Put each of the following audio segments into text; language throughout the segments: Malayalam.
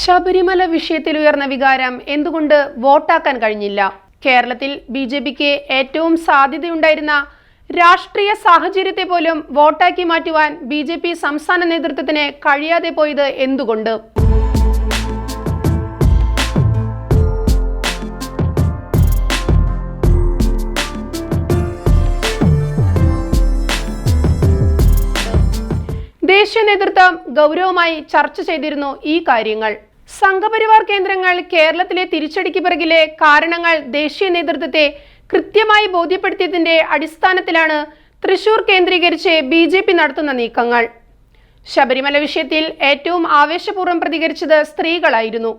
ശബരിമല വിഷയത്തിൽ ഉയർന്ന വികാരം എന്തുകൊണ്ട് വോട്ടാക്കാൻ കഴിഞ്ഞില്ല? കേരളത്തിൽ ബി ജെ പിക്ക് ഏറ്റവും സാധ്യതയുണ്ടായിരുന്ന രാഷ്ട്രീയ സാഹചര്യത്തെ പോലും വോട്ടാക്കി മാറ്റുവാൻ ബി സംസ്ഥാന നേതൃത്വത്തിന് കഴിയാതെ പോയത് എന്തുകൊണ്ട്? ദേശീയ നേതൃത്വം ഗൗരവമായി ചർച്ച ചെയ്തിരുന്നു ഈ കാര്യങ്ങൾ. സംഘപരിവാർ കേന്ദ്രങ്ങൾ കേരളത്തിലെ തിരിച്ചടിക്ക് പിറകിലെ കാരണങ്ങൾ ദേശീയ നേതൃത്വത്തെ കൃത്യമായി ബോധ്യപ്പെടുത്തിയതിന്റെ അടിസ്ഥാനത്തിലാണ് തൃശൂർ കേന്ദ്രീകരിച്ച് ബി ജെ പി നടത്തുന്ന നീക്കങ്ങൾ. ശബരിമല വിഷയത്തിൽ ഏറ്റവും ആവേശപൂർവം പ്രതികരിച്ചത് സ്ത്രീകളായിരുന്നു.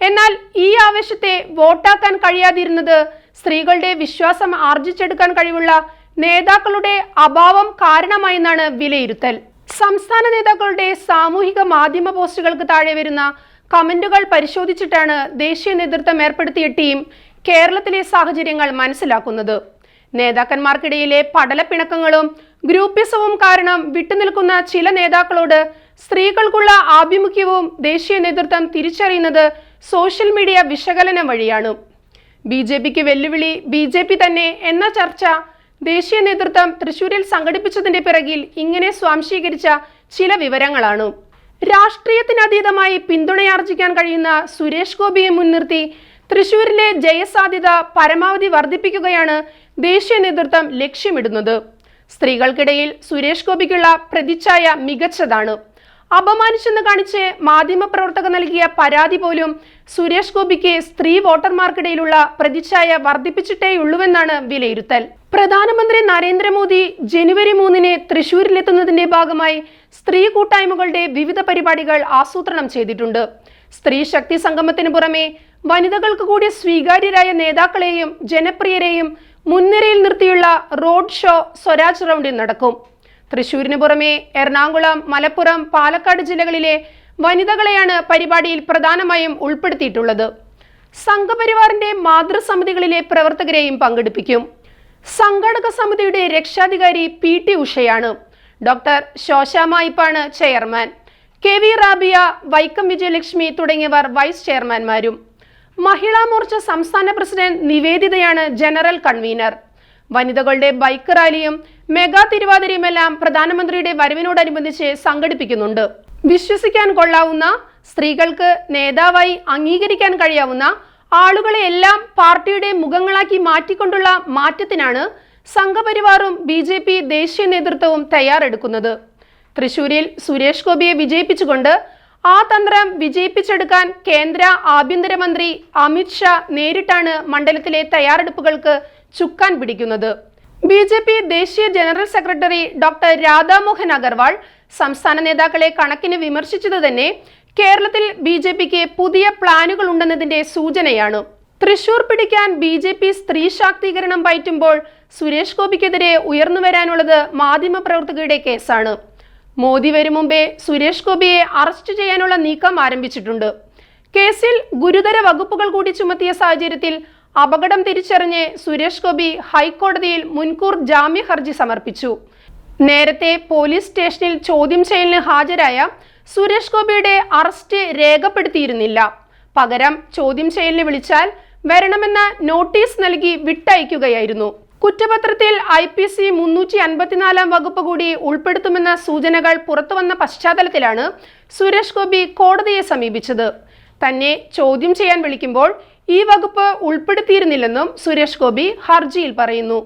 എന്നാൽ ഈ ആവേശത്തെ വോട്ടാക്കാൻ കഴിയാതിരുന്നത് സ്ത്രീകളുടെ വിശ്വാസം ആർജിച്ചെടുക്കാൻ കഴിവുള്ള നേതാക്കളുടെ അഭാവം കാരണമായെന്നാണ് വിലയിരുത്തൽ. സംസ്ഥാന നേതാക്കളുടെ സാമൂഹിക മാധ്യമ പോസ്റ്റുകൾക്ക് താഴെ വരുന്ന കമന്റുകൾ പരിശോധിച്ചിട്ടാണ് ദേശീയ നേതൃത്വം ഏർപ്പെടുത്തിയ ടീം കേരളത്തിലെ സാഹചര്യങ്ങൾ മനസ്സിലാക്കുന്നത്. നേതാക്കന്മാർക്കിടയിലെ പടലപ്പിണക്കങ്ങളും ഗ്രൂപ്പിസവും കാരണം വിട്ടുനിൽക്കുന്ന ചില നേതാക്കളോട് സ്ത്രീകൾക്കുള്ള ആഭിമുഖ്യവും ദേശീയ നേതൃത്വം തിരിച്ചറിയുന്നത് സോഷ്യൽ മീഡിയ വിശകലനം വഴിയാണ്. ബി ജെ പിക്ക് വെല്ലുവിളി ബി ജെ പി തന്നെ എന്ന ചർച്ച ദേശീയ നേതൃത്വം തൃശൂരിൽ സംഘടിപ്പിച്ചതിന്റെ പിറകിൽ ഇങ്ങനെ സ്വാംശീകരിച്ച ചില വിവരങ്ങളാണ്. രാഷ്ട്രീയത്തിനതീതമായി പിന്തുണയാർജിക്കാൻ കഴിയുന്ന സുരേഷ് ഗോപിയെ മുൻനിർത്തി തൃശൂരിലെ ജയസാധ്യത പരമാവധി വർദ്ധിപ്പിക്കുകയാണ് ദേശീയ നേതൃത്വം ലക്ഷ്യമിടുന്നത്. സ്ത്രീകൾക്കിടയിൽ സുരേഷ് ഗോപിക്കുള്ള പ്രതിച്ഛായ മികച്ചതാണ്. അപമാനിച്ചെന്ന് കാണിച്ച് മാധ്യമപ്രവർത്തകർ നൽകിയ പരാതി പോലും സുരേഷ് ഗോപിക്ക് സ്ത്രീ വോട്ടർമാർക്കിടയിലുള്ള പ്രതിച്ഛായ വർദ്ധിപ്പിച്ചിട്ടേയുള്ളൂവെന്നാണ് വിലയിരുത്തൽ. പ്രധാനമന്ത്രി നരേന്ദ്രമോദി ജനുവരി മൂന്നിന് തൃശൂരിലെത്തുന്നതിന്റെ ഭാഗമായി സ്ത്രീ കൂട്ടായ്മകളുടെ വിവിധ പരിപാടികൾ ആസൂത്രണം ചെയ്തിട്ടുണ്ട്. സ്ത്രീ ശക്തി സംഗമത്തിന് പുറമെ വനിതകൾക്ക് കൂടി സ്വീകാര്യരായ നേതാക്കളെയും ജനപ്രിയരെയും മുൻനിരയിൽ നിർത്തിയുള്ള റോഡ് ഷോ സ്വരാജ് റൗണ്ടിൽ നടക്കും. തൃശൂരിന് പുറമെ എറണാകുളം മലപ്പുറം പാലക്കാട് ജില്ലകളിലെ വനിതകളെയാണ് പരിപാടിയിൽ പ്രധാനമായും ഉൾപ്പെടുത്തിയിട്ടുള്ളത്. സംഘപരിവാറിന്റെ മാതൃസമിതികളിലെ പ്രവർത്തകരെയും പങ്കെടുപ്പിക്കും. സംഘാടക സമിതിയുടെ രക്ഷാധികാരി പി ടി ഉഷയാണ്. Doctor ശോശാമായിപ്പാണ് chairman. K V Rabiya Vaikom Vijayalakshmi തുടങ്ങിയവർ വൈസ് ചെയർമാൻമാരും. മഹിളാ മോർച്ച സംസ്ഥാന പ്രസിഡന്റ് നിവേദിതയാണ് ജനറൽ കൺവീനർ. വനിതകളുടെ ബൈക്ക് റാലിയും മെഗാ തിരുവാതിരയുമെല്ലാം പ്രധാനമന്ത്രിയുടെ വരവിനോടനുബന്ധിച്ച് സംഘടിപ്പിക്കുന്നുണ്ട്. വിശ്വസിക്കാൻ കൊള്ളാവുന്ന സ്ത്രീകൾക്ക് നേതാവായി അംഗീകരിക്കാൻ കഴിയാവുന്ന ആളുകളെ എല്ലാം പാർട്ടിയുടെ മുഖങ്ങളാക്കി മാറ്റിക്കൊണ്ടുള്ള മാറ്റത്തിനാണ് സംഘപരിവാറും ബി ജെ പി ദേശീയ നേതൃത്വവും തയ്യാറെടുക്കുന്നത്. തൃശൂരിൽ സുരേഷ് ഗോപിയെ വിജയിപ്പിച്ചുകൊണ്ട് ആ തന്ത്രം വിജയിപ്പിച്ചെടുക്കാൻ കേന്ദ്ര ആഭ്യന്തരമന്ത്രി അമിത്ഷാ നേരിട്ടാണ് മണ്ഡലത്തിലെ തയ്യാറെടുപ്പുകൾക്ക് ചുക്കാൻ പിടിക്കുന്നത്. ബി ജെ പി ദേശീയ general secretary doctor Radhamohan Agarwal സംസ്ഥാന നേതാക്കളെ കണക്കിന് വിമർശിച്ചത് തന്നെ കേരളത്തിൽ ബി ജെ പിക്ക് പുതിയ പ്ലാനുകൾ ഉണ്ടെന്നതിന്റെ സൂചനയാണ്. തൃശൂർ പിടിക്കാൻ ബി ജെ പി സ്ത്രീ ശാക്തീകരണം പയറ്റുമ്പോൾ സുരേഷ് ഗോപിക്കെതിരെ ഉയർന്നു വരാനുള്ളത് മാധ്യമപ്രവർത്തകരുടെ കേസാണ്. മോദി വരും മുമ്പേ സുരേഷ് ഗോപിയെ അറസ്റ്റ് ചെയ്യാനുള്ള നീക്കം ആരംഭിച്ചിട്ടുണ്ട്. കേസിൽ ഗുരുതര വകുപ്പുകൾ കൂടി ചുമത്തിയ സാഹചര്യത്തിൽ അപകടം തിരിച്ചറിഞ്ഞ് സുരേഷ് ഗോപി ഹൈക്കോടതിയിൽ മുൻകൂർ ജാമ്യ ഹർജി സമർപ്പിച്ചു. നേരത്തെ പോലീസ് സ്റ്റേഷനിൽ ചോദ്യം ചെയ്യലിന് ഹാജരായ സുരേഷ് ഗോപിയുടെ അറസ്റ്റ് രേഖപ്പെടുത്തിയിരുന്നില്ല. പകരം ചോദ്യം ചെയ്യലിന് വിളിച്ചാൽ വരണമെന്ന നോട്ടീസ് നൽകി വിട്ടയക്കുകയായിരുന്നു. കുറ്റപത്രത്തിൽ ഐ പി സി മുന്നൂറ്റി അൻപത്തിനാലാം വകുപ്പ് കൂടി ഉൾപ്പെടുത്തുമെന്ന സൂചനകൾ പുറത്തുവന്ന പശ്ചാത്തലത്തിലാണ് സുരേഷ് ഗോപി കോടതിയെ സമീപിച്ചത്. തന്നെ ചോദ്യം ചെയ്യാൻ വിളിക്കുമ്പോൾ ഈ വകുപ്പ് ഉൾപ്പെടുത്തിയിരുന്നില്ലെന്നും സുരേഷ് ഗോപി ഹർജിയിൽ പറയുന്നു.